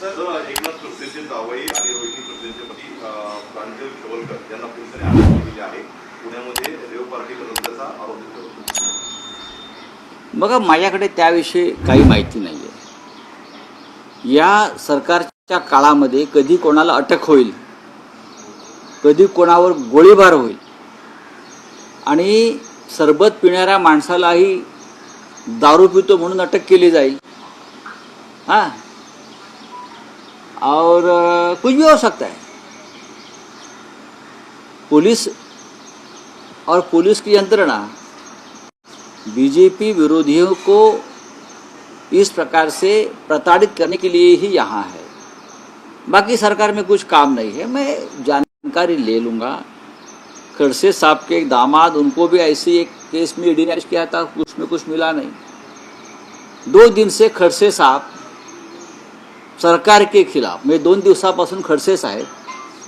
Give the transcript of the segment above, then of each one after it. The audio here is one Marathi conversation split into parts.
सर एकनाथ खडसेंचे जावई आणि रोहिणी खडसेंचे पती प्रांजल खेवलकर यांना पोलिसांनी अटक केलेली आहे. पुण्यामध्ये रेव पार्टी आरोप बघा माझ्याकडे त्याविषयी काही माहिती नाही आहे या सरकारच्या काळामध्ये कधी कोणाला अटक होईल कधी कोणावर गोळीबार होईल आणि सरबत पिणाऱ्या माणसालाही दारू पितो म्हणून अटक केली जाईल. हां? और कुछ भी हो सकता है। पुलिस और पुलिस की यंत्रणा बीजेपी विरोधियों को इस प्रकार से प्रताड़ित करने के लिए ही यहाँ है। बाकी सरकार में कुछ काम नहीं है। मैं जानकारी ले लूँगा। खड़से साहब के एक दामाद, उनको भी ऐसी एक केस में ईडी किया था, उसमें कुछ मिला नहीं। दो दिन से खडसे साहब सरकार के खिलाफ. म्हणजे दोन दिवसापासून खडसे साहेब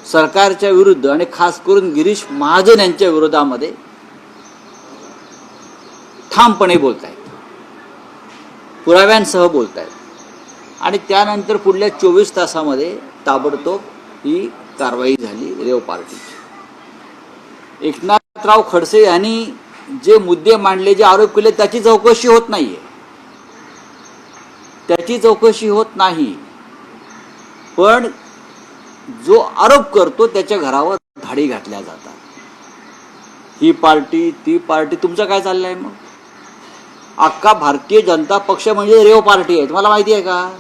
सरकारच्या विरुद्ध आणि खास करून गिरीश महाजन यांच्या विरोधामध्ये ठामपणे बोलत आहेत पुराव्यांसह बोलत आहेत आणि त्यानंतर पुढल्या चोवीस तासामध्ये ताबडतोब ही कारवाई झाली रेव पार्टीची. एकनाथराव खडसे यांनी जे मुद्दे मांडले जे आरोप केले त्याची चौकशी होत नाहीये. त्याची चौकशी होत नाही. पण जो आरोप करतो त्याच्या घरावर धाडी घातल्या जातात. ही पार्टी ती पार्टी तुमचं काय चाललंय मग? अख्खा भारतीय जनता पक्ष म्हणजे रेव पार्टी आहे. तुम्हाला माहिती आहे का?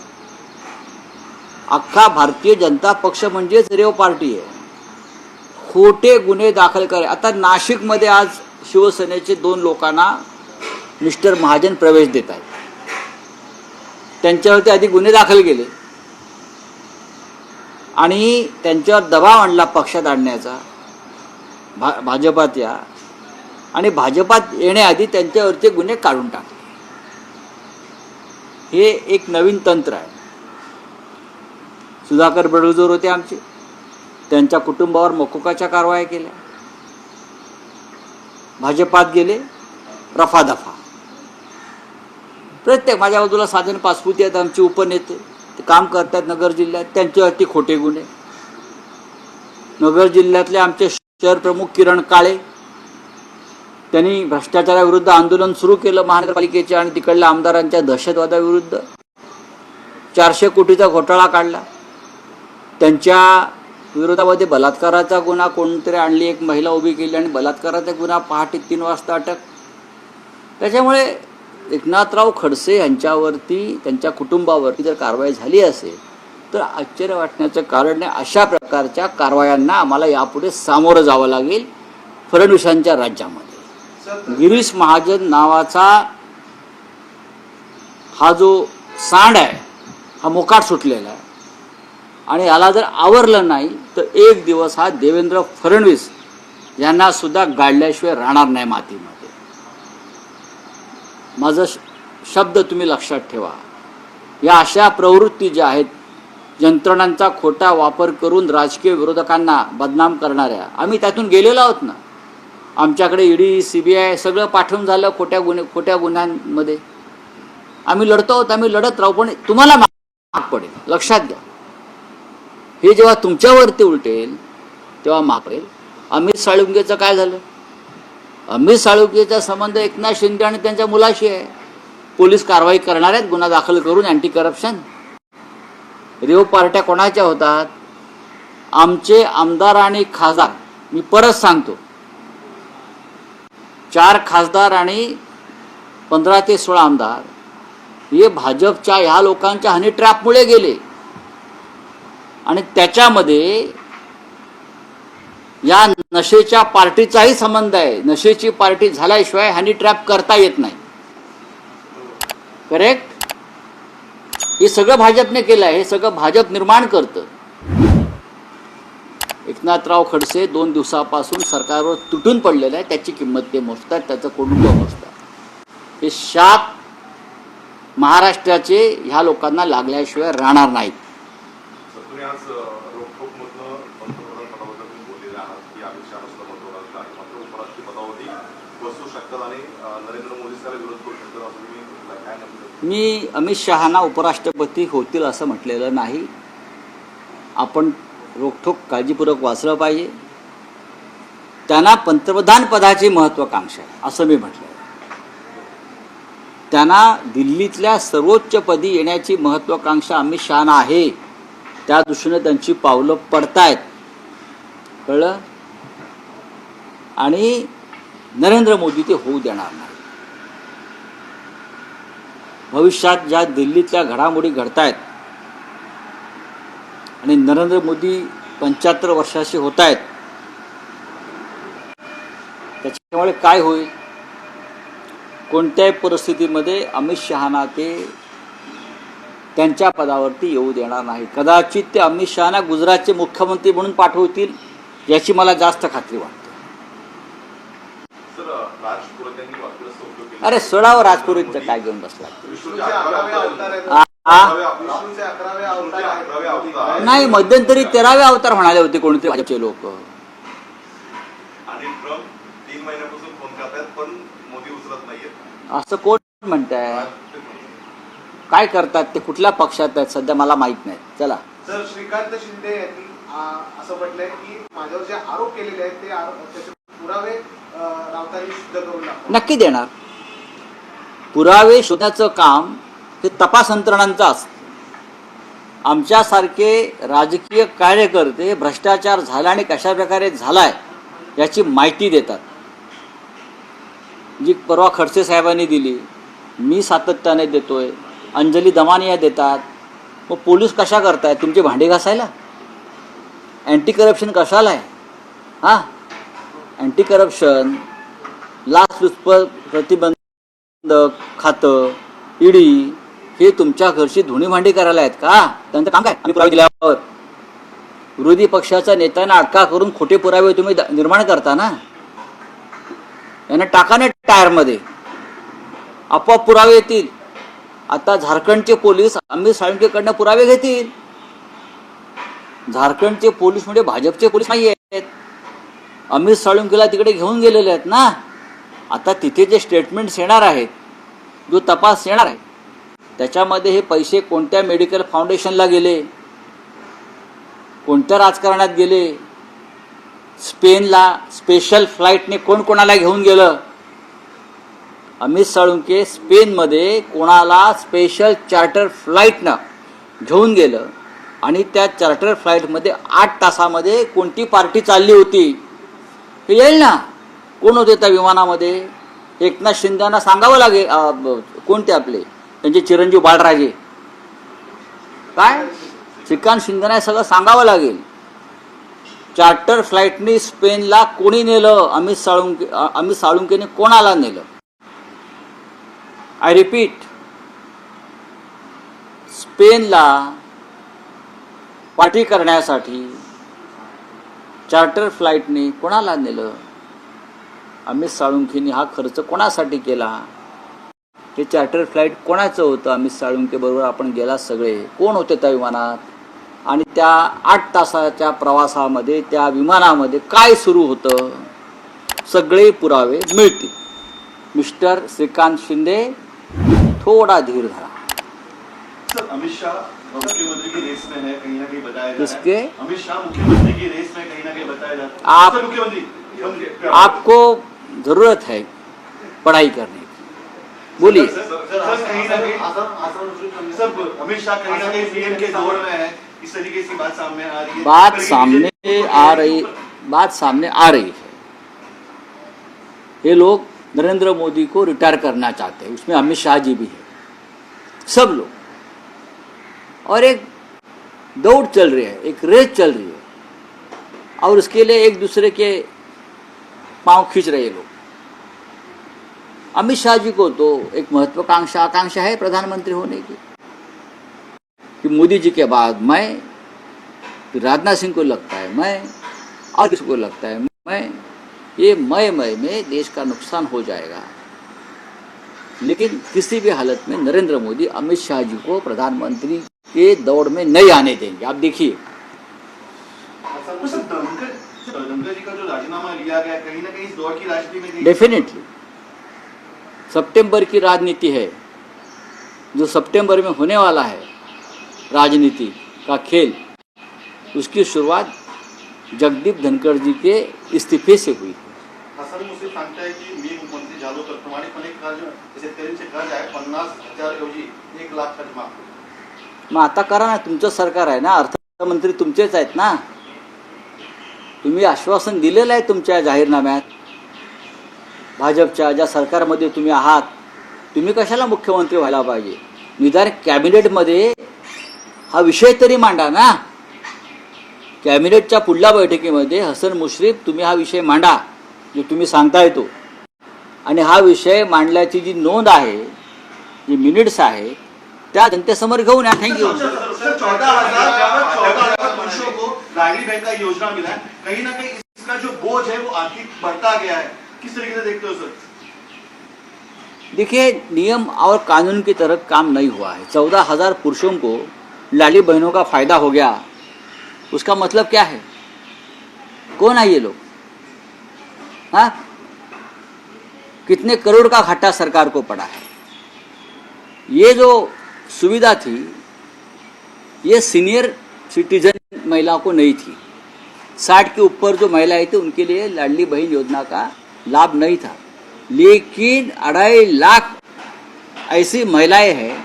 अख्खा भारतीय जनता पक्ष म्हणजेच रेव पार्टी आहे. खोटे गुन्हे दाखल करे. आता नाशिकमध्ये आज शिवसेनेचे दोन लोकांना मिस्टर महाजन प्रवेश देत आहेत. त्यांच्यावरती आधी गुन्हे दाखल केले. आणि त्यांच्यावर दबाव आणला पक्षात आणण्याचा. भा भाजपात या. आणि भाजपात येण्याआधी त्यांच्यावरचे गुन्हे काढून टाकले हे एक नवीन तंत्र आहे. सुधाकर बडोजोर होते आमचे. त्यांच्या कुटुंबावर मकोकाच्या कारवाया केल्या. भाजपात गेले रफादफा प्रत्येक माझ्या बाजूला साधन पासपुती आहेत आमचे उपनेते. काम करतात नगर जिल्ह्यात त्यांच्यावरती खोटे गुन्हे. नगर जिल्ह्यातले आमचे शहर प्रमुख किरण काळे त्यांनी भ्रष्टाचाराविरुद्ध आंदोलन सुरू केलं महानगरपालिकेच्या आणि तिकडल्या आमदारांच्या दहशतवादाविरुद्ध. चारशे कोटीचा घोटाळा काढला. त्यांच्या विरोधामध्ये बलात्काराचा गुन्हा कोणतरी आणली एक महिला उभी केली आणि बलात्काराचा गुन्हा पहाटे तीन वाजता अटक. त्याच्यामुळे एकनाथराव खडसे यांच्यावरती त्यांच्या कुटुंबावरती जर कारवाई झाली असेल तर आश्चर्य वाटण्याचं कारण नाही अशा प्रकारच्या कारवायांना आम्हाला यापुढे सामोरं जावं लागेल फडणवीसांच्या राज्यामध्ये. गिरीश महाजन नावाचा हा जो सांड आहे हा मोकाट सुटलेला आहे. आणि याला जर आवरलं नाही तर एक दिवस हा देवेंद्र फडणवीस यांना सुद्धा गाडल्याशिवाय राहणार नाही मातीमध्ये. माझं श- शब्द तुम्ही लक्षात ठेवा. या अशा प्रवृत्ती ज्या आहेत यंत्रणांचा खोटा वापर करून राजकीय विरोधकांना बदनाम करणाऱ्या आम्ही त्यातून गेलेलो आहोत ना. आमच्याकडे ईडी सी बी आय सगळं पाठवून झालं खोट्या गुन्हे खोट्या गुन्ह्यांमध्ये. आम्ही लढतो आहोत आम्ही लढत राहू पण तुम्हाला माग पडेल. लक्षात घ्या. हे जेव्हा तुमच्यावरती उलटेल तेव्हा माग पडेल. अमित साळुंगेचं काय झालं? अमित साळुंकेचा संबंध एकनाथ शिंदे आणि त्यांच्या मुलाशी आहे. पोलीस कारवाई करणार आहेत गुन्हा दाखल करून अँटी करप्शन रेव पार्ट्या कोणाच्या होतात? आमचे आमदार आणि खासदार. मी परत सांगतो. चार खासदार आणि पंधरा ते सोळा आमदार. हे भाजपच्या ह्या लोकांच्या हनी ट्रॅपमुळे गेले. आणि त्याच्यामध्ये या नशेच्या पार्टीचाही संबंध आहे. नशेची पार्टी झाल्याशिवाय हनी ट्रॅप करता येत नाही. करेक्ट हे सगळं भाजपने केलं आहे हे सगळं भाजप निर्माण करतं. एकनाथराव खडसे दोन दिवसापासून सरकारवर तुटून पडलेलं आहे त्याची किंमत ते मोजतात. त्याचं कुटुंब मोजतात. हे शाप महाराष्ट्राचे ह्या लोकांना लागल्याशिवाय राहणार नाहीत सर तुम्ही आज रोखोकमधनं पंतप्रधान पदाबद्दल तुम्ही बोललेले आहात की अमित शहा नुसतं पंतप्रधान आहे मात्र उपराष्ट्रपती पदावरती बसू शकतात आणि अं, नरेंद्र मोदी त्याला विरोध करू शकतात असं तुम्ही म्हटलं. काय नेमकं मी अमित शहाना उपराष्ट्रपती होतील असं म्हटलेलं नाही. आपण रोखठोक काळजीपूर्वक वाचलं पाहिजे. त्यांना पंतप्रधान पदाची महत्त्वाकांक्षा आहे असं मी म्हटलं त्यांना दिल्लीतल्या सर्वोच्च पदी येण्याची महत्त्वाकांक्षा अमित शहाना आहे. त्या दृष्टीनं त्यांची पावलं पडतायत. कळलं? आणि नरेंद्र मोदी ते होऊ देणार नाही भविष्यात ज्या दिल्लीतल्या घडामोडी घडतायत आणि नरेंद्र मोदी पंच्याहत्तर वर्षाचे होत आहेत त्याच्यामुळे काय होईल? कोणत्याही परिस्थितीमध्ये अमित शहाना ते त्यांच्या पदावरती येऊ देणार नाही. कदाचित ते अमित शहाना गुजरातचे मुख्यमंत्री म्हणून पाठवतील याची मला जास्त खात्री वाटते. अरे सोडावं राजपुरीचं काय घेऊन बसला. नाही मध्यंतरी तेरावे अवतार म्हणाले होते कोणते भाजपचे लोक. असं कोण म्हणताय? काय करतात ते? कुठल्या पक्षात आहेत? सध्या मला माहीत नाही. चला. सर श्रीकांत शिंदे यांनी असं म्हटलंय की माझ्यावर जे आरोप केलेले आहेत ते पुरावे सिद्ध करून नक्की देणार. पुरावे शोधण्याचं काम हे तपास यंत्रणांचं असतं. आमच्यासारखे राजकीय कार्यकर्ते भ्रष्टाचार झाला आणि कशा प्रकारे झालाय याची माहिती देतात. जी परवा खडसे साहेबांनी दिली मी सातत्याने देतोय अंजली दमानिया देतात. मग पोलीस कशा करतायत तुमचे भांडे घासायला? अँटी करप्शन कशाला आहे? हां? अँटी करप्शन लाचलुचपत प्रतिबंध खातं ईडी हे तुमच्या घरची धुणी भांडी करायला आहेत का? त्यांचं काम काय? आम्ही पुरावे दिल्यावर. विरोधी पक्षाच्या नेत्यांना अटका करून खोटे पुरावे तुम्ही निर्माण करता ना? यांना टाका ना टायरमध्ये. आपोआप पुरावे येतील. आता झारखंडचे पोलीस अमित साळुंकेकडनं पुरावे घेतील. झारखंडचे पोलीस म्हणजे भाजपचे पोलीस नाही आहेत. अमित साळुंकेला तिकडे घेऊन गेलेले आहेत ना? आता तिथे जे स्टेटमेंट्स येणार आहेत जो तपास येणार आहे त्याच्यामध्ये हे पैसे कोणत्या मेडिकल फाउंडेशनला गेले कोणत्या राजकारणात गेले स्पेनला स्पेशल फ्लाईटने कोण कोणाला घेऊन गेलं? अमित साळुंके स्पेनमध्ये कोणाला स्पेशल चार्टर फ्लाईटनं घेऊन गेलं आणि त्या चार्टर फ्लाईटमध्ये आठ तासामध्ये कोणती पार्टी चालली होती? हे येईल ना? कोण होते त्या विमानामध्ये? एकनाथ शिंदेना सांगावं लागेल कोणते आपले? त्यांचे चिरंजीव बाळराजे. काय? श्रीकांत शिंदेना हे सगळं सांगावं लागेल. चार्टर फ्लाईटनी स्पेनला कोणी नेलं? अमित साळुंके अमित साळुंकेने कोणाला नेलं? आय रिपीट स्पेनला पाठी करण्यासाठी चार्टर फ्लाईटने कोणाला नेलं? अमित साळुंखेने हा खर्च कोणासाठी केला? हे चार्टर फ्लाईट कोणाचं होतं? अमित साळुंके बरोबर आपण गेला सगळे. कोण होते त्या विमानात? आणि त्या आठ तासाच्या प्रवासामध्ये त्या विमानामध्ये काय सुरू होतं? सगळे पुरावे मिळतील. मिस्टर श्रीकांत शिंदे थोडा धीर धरा. अमित शाह मुख्यमंत्री की रेस में है कहीं ना कहीं बताया जा रहा किसके? है अमित शाह मुख्यमंत्री की रेस में कहीं ना कहीं बताया जा रहा आप- सर, मुख्यमंत्री मुख्यमंत्री- आपको ज़रूरत है पढ़ाई करने की। बोलिए। बात सामने आ रही बात सामने आ रही है। ये लोग नरेंद्र मोदी को रिटायर करना चाहते हैं उसमें अमित शाह जी भी है। सब लोग। और एक दौड़ चल रही है एक रेस चल रही है। और उसके लिए एक दूसरे के पाँव खींच रहे लोग। अमित शाह जी को तो एक महत्वाकांक्षा आकांक्षा है प्रधानमंत्री होने की, कि मोदी जी के बाद मैं फिर राजनाथ सिंह को लगता है मैं, और किसी को लगता है मैं, ये मय मय में देश का नुकसान हो जाएगा। लेकिन किसी भी हालत में नरेंद्र मोदी अमित शाह जी को प्रधानमंत्री के दौड़ में नहीं आने देंगे। आप देखिए। तो धनखड़ धनखड़ जी का जो राजीनामा लिया गया कहीं ना कहीं इस दौर की राजनीति में कहीं- डेफिनेटली सितंबर की राजनीति है जो सितंबर में होने वाला है राजनीति का खेल उसकी शुरुआत जगदीप धनखड़ जी के इस्तीफे से हुई। हसन मुश्रीफ सांगताय की मी मुख्यमंत्री झालो तर प्रमाणिकपणे कर्ज शेतकऱ्यांचे कर्ज आहे पन्नास हजार ऐवजी एक लाख कर्ज माफ करू. मग आता करा ना तुमचं सरकार आहे ना अर्थमंत्री तुमचेच आहेत ना. तुम्ही आश्वासन दिलेलं आहे तुमच्या जाहीरनाम्यात. भाजपच्या ज्या सरकारमध्ये तुम्ही आहात तुम्ही कशाला मुख्यमंत्री व्हायला पाहिजे? निदान कॅबिनेटमध्ये हा विषय तरी मांडा ना. कॅबिनेटच्या पुढल्या बैठकीमध्ये हसन मुश्रीफ तुम्ही हा विषय मांडा जो तुम्ही सांगता येतो आणि हा विषय मांडल्याची जी नोंद आहे जी मिनिट्स आहे त्या जनतेसमोर घेऊन या. थँक्यू लाडली बहन का योजना मिला है। कहीं ना कहीं इसका जो बोझ है, वो आर्थिक बढ़ता गया है। किस तरीके से देखते हो, सर? देखिए, नियम और कानून की तरह काम नहीं हुआ है। चौदह हज़ार पुरुषों को लाली बहनों का फ़ायदा हो गया। उसका मतलब क्या है? कौन है ये लोग? हाँ? कितने करोड़ का घाटा सरकार को पड़ा है। ये जो सुविधा थी, ये सीनियर सिटीजन महिलाओं को नहीं थी। साठ के ऊपर जो महिलाएँ थी, उनके लिए लाडली बहन योजना का लाभ नहीं था। लेकिन अढ़ाई लाख ऐसी महिलाएँ हैं,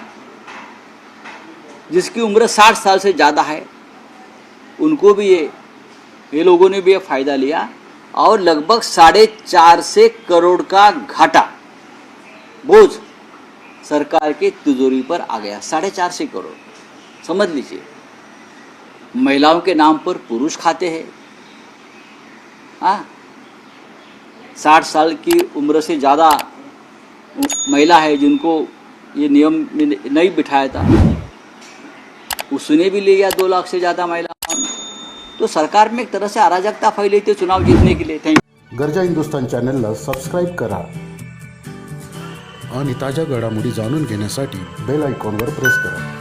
जिसकी उम्र साठ साल से ज़्यादा है। उनको भी ये ये लोगों ने भी ये फ़ायदा लिया और लगभग साढ़े चार से करोड़ का घाटा बोझ सरकार की तिजोरी पर आ गया। साढ़े चार से करोड़। समझ लीजिए। महिलाओं के नाम पर पुरुष खाते हैं। हाँ? साठ साल की उम्र से ज़्यादा महिला है जिनको ये नियम में नहीं बिठाया था। उसने भी लिया दो लाख से ज़्यादा महिलाओं ने तो सरकार में एक तरह से अराजकता फैली थी चुनाव जीतने के लिए। थैंक गरजा हिंदुस्तान चॅनलला सबस्क्राईब करा। आणि ताज्या घडामोडी जाणून घेण्यासाठी बेल आयकॉनवर प्रेस करा.